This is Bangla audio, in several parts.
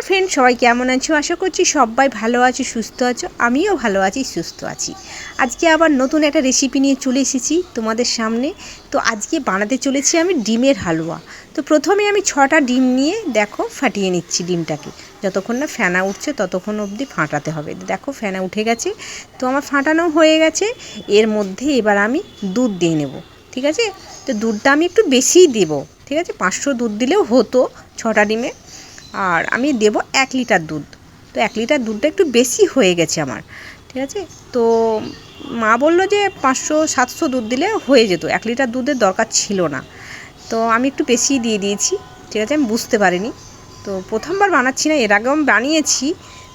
হ্যালো ফ্রেন্ড সবাই কেমন আছো? আশা করছি সবাই ভালো আছো, সুস্থ আছো। আমিও ভালো আছি, সুস্থ আছি। আজকে আবার নতুন একটা রেসিপি নিয়ে চলে এসেছি তোমাদের সামনে। তো আজকে বানাতে চলেছি আমি ডিমের হালুয়া। তো প্রথমে আমি ছটা ডিম নিয়ে দেখো ফাটিয়ে নিচ্ছি ডিমটাকে। যতক্ষণ না ফেনা উঠছে ততক্ষণ অবধি ফাটাতে হবে। দেখো ফেনা উঠে গেছে। তো আমার ফাটানো হয়ে গেছে। এর মধ্যে এবার আমি দুধ দিয়ে নেব, ঠিক আছে? তো দুধটা আমি একটু বেশিই দেবো, ঠিক আছে? পাঁচশো দুধ দিলেও হতো ছটা ডিমে। আর আমি দেব এক লিটার দুধ। তো এক লিটার দুধটা একটু বেশি হয়ে গেছে আমার, ঠিক আছে? তো মা বলল যে পাঁচশো, সাতশো দুধ দিলে হয়ে যেত, এক লিটার দুধের দরকার ছিল না। তো আমি একটু বেশি দিয়ে দিয়েছি, ঠিক আছে? আমি বুঝতে পারিনি। তো প্রথমবার বানাচ্ছি না, এর আগেও আমি বানিয়েছি,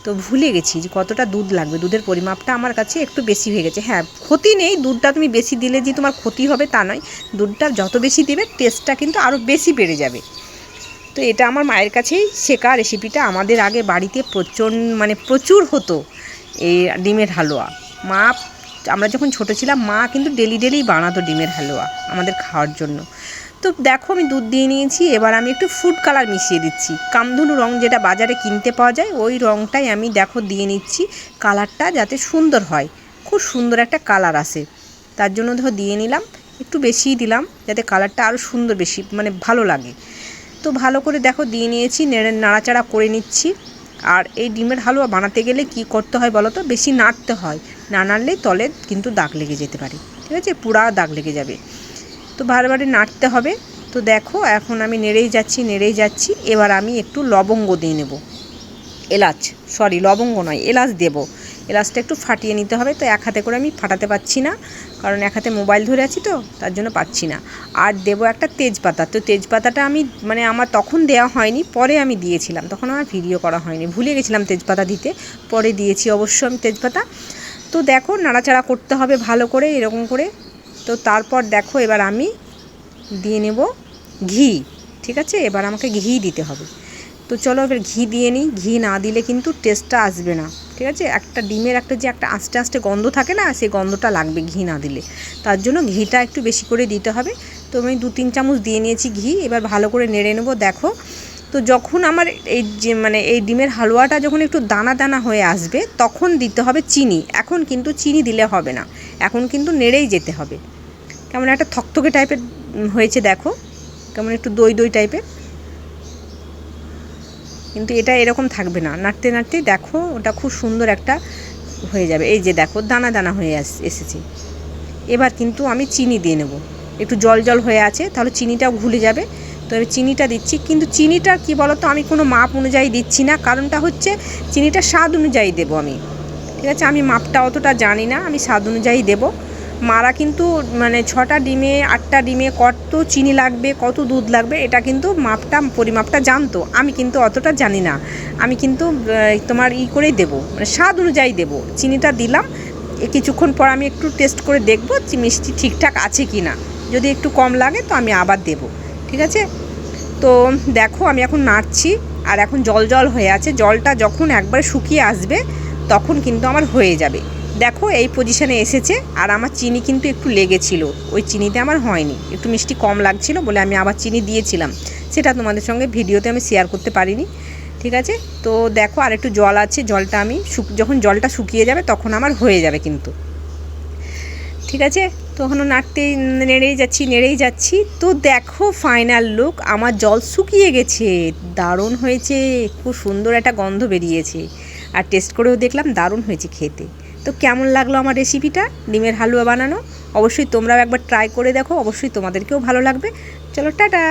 তো ভুলে গেছি যে কতটা দুধ লাগবে। দুধের পরিমাপটা আমার কাছে একটু বেশি হয়ে গেছে। হ্যাঁ ক্ষতি নেই, দুধটা তুমি বেশি দিলে যে তোমার ক্ষতি হবে তা নয়। দুধটা যত বেশি দেবে টেস্টটা কিন্তু আরও বেশি বেড়ে যাবে। তো এটা আমার মায়ের কাছেই শেখা রেসিপিটা আমাদের আগে বাড়িতে প্রচণ্ড মানে প্রচুর হতো এই ডিমের হালুয়া। মা, আমরা যখন ছোটো ছিলাম, মা কিন্তু ডেলি ডেলি বানাতো ডিমের হালুয়া আমাদের খাওয়ার জন্য। তো দেখো আমি দুধ দিয়ে নিয়েছি, এবার আমি একটু ফুড কালার মিশিয়ে দিচ্ছি। কামধুনু রং যেটা বাজারে কিনতে পাওয়া যায়, ওই রংটাই আমি দেখো দিয়ে নিচ্ছি কালারটা যাতে সুন্দর হয়। খুব সুন্দর একটা কালার আসে। তার জন্য দেখো দিয়ে নিলাম, একটু বেশিই দিলাম, যাতে কালারটা আরও সুন্দর বেশি মানে ভালো লাগে। তো ভালো করে দেখো, দিয়ে নিয়েছি, নেড়ে নাড়াচাড়া করে নিচ্ছি। আর এই ডিমের হালুয়া বানাতে গেলে কি করতে হয় বলো তো? বেশি নাড়তে হয়। না নাড়লেই তলে কিন্তু দাগ লেগে যেতে পারে। ঠিক আছে? পুরা দাগ লেগে যাবে। তো বারবারে নাড়তে হবে। তো দেখো, এখন আমি নেড়েই যাচ্ছি নেড়েই যাচ্ছি। এবার আমি একটু লবঙ্গ দিয়ে নেব। এলাচ সরি লবঙ্গ নয়, এলাচ দেবো। এলাচটা একটু ফাটিয়ে নিতে হবে। তো এক হাতে করে আমি ফাটাতে পারছি না, কারণ এক হাতে মোবাইল ধরে আছি তো, তার জন্য পাচ্ছি না। আর দেবো একটা তেজপাতা। তো তেজপাতাটা আমি মানে আমার তখন দেওয়া হয়নি, পরে আমি দিয়েছিলাম। তখন আমার ভিডিও করা হয়নি। ভুলে গেছিলাম তেজপাতা দিতে, পরে দিয়েছি অবশ্য আমি তেজপাতা। তো দেখো, নাড়াচাড়া করতে হবে ভালো করে, এরকম করে। তো তারপর দেখো, এবার আমি দিয়ে নেব ঘি, ঠিক আছে? এবার আমাকে ঘি দিতে হবে। তো চলো এবার ঘি দিয়ে নিই। ঘি না দিলে কিন্তু টেস্টটা আসবে না, ঠিক আছে? একটা ডিমের একটা যে একটা আস্তে আস্তে গন্ধ থাকে না, সেই গন্ধটা লাগবে ঘি না দিলে। তার জন্য ঘিটা একটু বেশি করে দিতে হবে। তো আমি দু তিন চামচ দিয়ে নিয়েছি ঘি, এবার ভালো করে নেড়ে নেব, দেখো। তো যখন আমার এই যে মানে এই ডিমের হালুয়াটা যখন একটু দানা দানা হয়ে আসবে, তখন দিতে হবে চিনি। এখন কিন্তু চিনি দিলে হবে না। এখন কিন্তু নেড়েই যেতে হবে। কেমন একটা থকথকে টাইপের হয়েছে, দেখো। কেমন একটু দই দই টাইপের কিন্তু এটা এরকম থাকবে না। নাড়তে নাড়তেই দেখো ওটা খুব সুন্দর একটা হয়ে যাবে। এই যে দেখো, দানা দানা হয়ে এসেছে। এবার কিন্তু আমি চিনি দিয়ে নেব। একটু জল জল হয়ে আছে, তাহলে চিনিটাও ঘুলে যাবে। তো আমি চিনিটা দিচ্ছি, কিন্তু চিনিটা কি বলো তো আমি কোনো মাপ অনুযায়ী দিচ্ছি না। কারণটা হচ্ছে চিনিটা স্বাদ অনুযায়ী দেবো আমি। ঠিক আছে? আমি মাপটা অতটা জানি না, আমি স্বাদ অনুযায়ী দেবো। মারা কিন্তু মানে ছটা ডিমে, আটটা ডিমে কত চিনি লাগবে, কত দুধ লাগবে, এটা কিন্তু মাপটা, পরিমাপটা জানতো। আমি কিন্তু অতটা জানি না। আমি কিন্তু তোমার ই করেই দেবো মানে স্বাদ অনুযায়ী দেবো। চিনিটা দিলাম কিছুক্ষণ পর আমি একটু টেস্ট করে দেখব মিষ্টি ঠিকঠাক আছে কি না যদি একটু কম লাগে তো আমি আবার দেব, ঠিক আছে? তো দেখো, আমি এখন নাড়ছি, আর এখন জল জল হয়ে আছে। জলটা যখন একবার শুকিয়ে আসবে, তখন কিন্তু আমার হয়ে যাবে। দেখো, এই পজিশানে এসেছে, আর আমার চিনি কিন্তু একটু লেগেছিল। ওই চিনিতে আমার হয়নি। একটু মিষ্টি কম লাগছিল বলে আমি আবার চিনি দিয়েছিলাম। সেটা তোমাদের সঙ্গে ভিডিওতে আমি শেয়ার করতে পারিনি। ঠিক আছে? তো দেখো, আর একটু জল আছে, জলটা আমি যখন জলটা শুকিয়ে যাবে তখন আমার হয়ে যাবে কিন্তু। ঠিক আছে? তখনও নাড়তেই নেড়েই যাচ্ছি নেড়েই যাচ্ছি। তো দেখো ফাইনাল লুক আমার জল শুকিয়ে গেছে। দারুণ হয়েছে। খুব সুন্দর একটা গন্ধ বেরিয়েছে। আর টেস্ট করেও দেখলাম দারুণ হয়েছে খেতে। তো কেমন লাগল আমার রেসিপিটা ডিমের হালুয়া বানানো? অবশ্যই তোমরাও একবার ট্রাই করে দেখো, অবশ্যই তোমাদেরকেও ভালো লাগবে। চলো, টাটা!